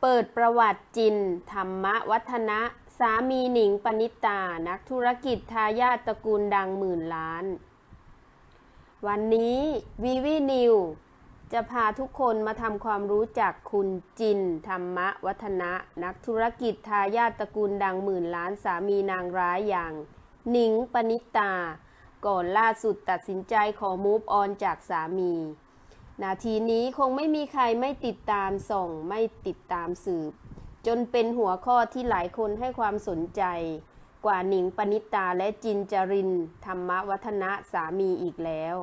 เปิดประวัติจิน ธรรมวัฒนะ สามีหนิงปณิตา นักธุรกิจทายาทตระกูลดังหมื่นล้าน วันนี้วีวีนิวจะพาทุกคนมาทำความรู้จักคุณจิน ธรรมวัฒนะ นักธุรกิจทายาทตระกูลดังหมื่นล้านสามีนางร้ายอย่างหนิงปณิตา ก่อนล่าสุดตัดสินใจขอมูฟออนจากสามี นาทีนี้คงไม่มีใครไม่ติดตามส่งไม่ติดตามสืบ จนเป็นหัวข้อที่หลายคนให้ความสนใจ กว่าหนิงปณิตาและจินจริน ธรรมวัฒนะสามีอีกแล้ว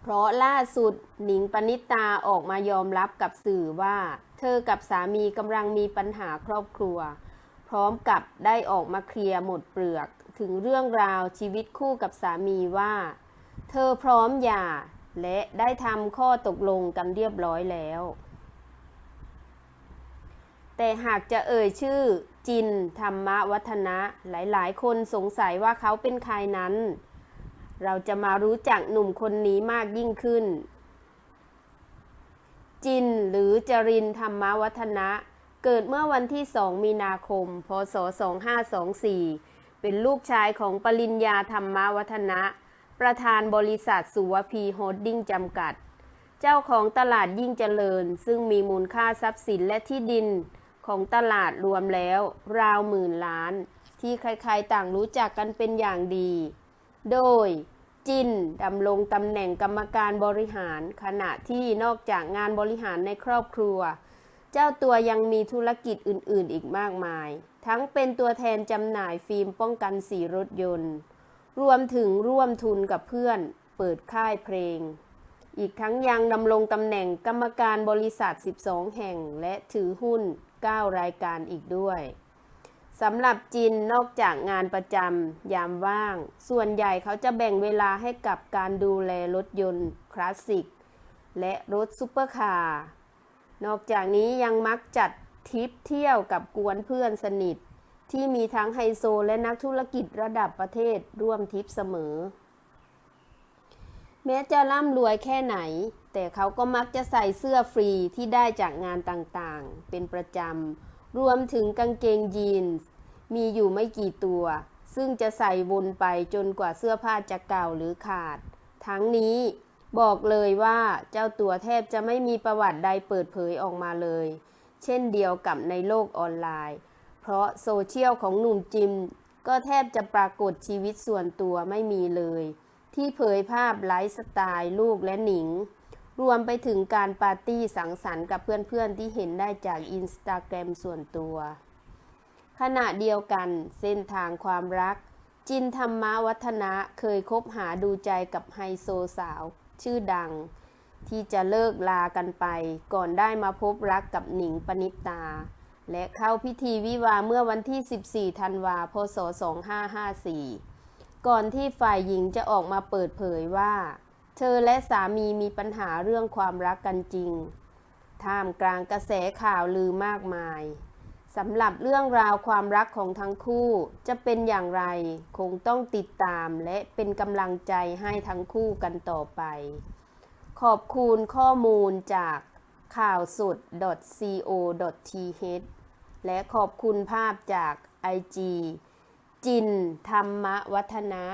เพราะล่าสุดหนิงปณิตาออกมายอมรับกับสื่อว่า เธอกับสามีกำลังมีปัญหาครอบครัว พร้อมกับได้ออกมาเคลียร์หมดเปลือก ถึงเรื่องราวชีวิตคู่กับสามีว่า เธอพร้อมหย่า และได้ทำข้อตกลงกันเรียบร้อยแล้ว แต่หากจะเอ่ยชื่อจินธรรมวัฒนะ หลายๆ คนสงสัยว่าเขาเป็นใครนั้น เราจะมารู้จักหนุ่มคนนี้มากยิ่งขึ้น จินหรือจรินธรรมวัฒนะ เกิดเมื่อวันที่ 2 มีนาคม พศ 2524 เป็นลูกชายของปริญญาธรรมวัฒนะ ประธานบริษัทสุวพีโฮดดิ้งจำกัด เจ้าของตลาดยิ่งเจริญ ซึ่งมีมูลค่าทรัพย์สินและที่ดินของตลาดรวมแล้ว ราวหมื่นล้าน ที่ใครๆต่างรู้จักกันเป็นอย่างดี โดยจินดำรงตำแหน่งกรรมการบริหาร ขณะที่นอกจากงานบริหารในครอบครัว เจ้าตัวยังมีธุรกิจอื่นๆ อีกมากมาย ทั้งเป็นตัวแทนจำหน่ายฟิล์มป้องกันสีรถยนต์ รวมถึงร่วมทุนกับเพื่อนเปิดค่ายเพลง อีกทั้งยังดำรงตำแหน่งกรรมการบริษัท 12 แห่งและถือหุ้น 9 รายการอีกด้วยสำหรับจินนอกจากงานประจำยามว่าง ส่วนใหญ่เขาจะแบ่งเวลาให้กับการดูแลรถยนต์คลาสสิก และรถซุปเปอร์คาร์ นอกจากนี้ยังมักจัดทริปเที่ยวกับกวนเพื่อนสนิท ที่มีทั้งไฮโซและนักธุรกิจระดับประเทศร่วมทิปเสมอ แม้จะร่ำรวยแค่ไหน แต่เขาก็มักจะใส่เสื้อฟรีที่ได้จากงานต่างๆ เป็นประจำ รวมถึงกางเกงยีนส์มีอยู่ไม่กี่ตัว ซึ่งจะใส่วนไปจนกว่าเสื้อผ้าจะเก่าหรือขาด ทั้งนี้บอกเลยว่าเจ้าตัวแทบจะไม่มีประวัติใดเปิดเผยออกมาเลย เช่นเดียวกับในโลกออนไลน์ เพราะโซเชียลของหนุ่มจิม ก็แทบจะปรากฏชีวิตส่วนตัวไม่มีเลย ที่เผยภาพไลฟ์สไตล์ลูกและหนิง รวมไปถึงการปาร์ตี้สังสรรค์กับเพื่อนๆ ที่เห็นได้จากอินสตาแกรมส่วนตัว ขณะเดียวกันเส้นทางความรัก จินธรรมวัฒนะเคยคบหาดูใจกับไฮโซสาว ชื่อดัง ที่จะเลิกลากันไป ก่อนได้มาพบรักกับหนิงปณิตา และเข้าพิธีวิวาห์เมื่อวันที่ 14 ธันวาคมพศ 2554 ก่อนที่ฝ่ายหญิงจะออกมาเปิดเผยว่า เธอและสามีมีปัญหาเรื่องความรักกันจริง ท่ามกลางกระแสข่าวลือมากมายสำหรับเรื่องราวความรักของทั้งคู่จะเป็นอย่างไรคงต้องติดตามและเป็นกำลังใจให้ทั้งคู่กันต่อไป ขอบคุณข้อมูลจาก ข่าวสุด .co.th และขอบคุณภาพจาก IG จินธรรมวัฒนะ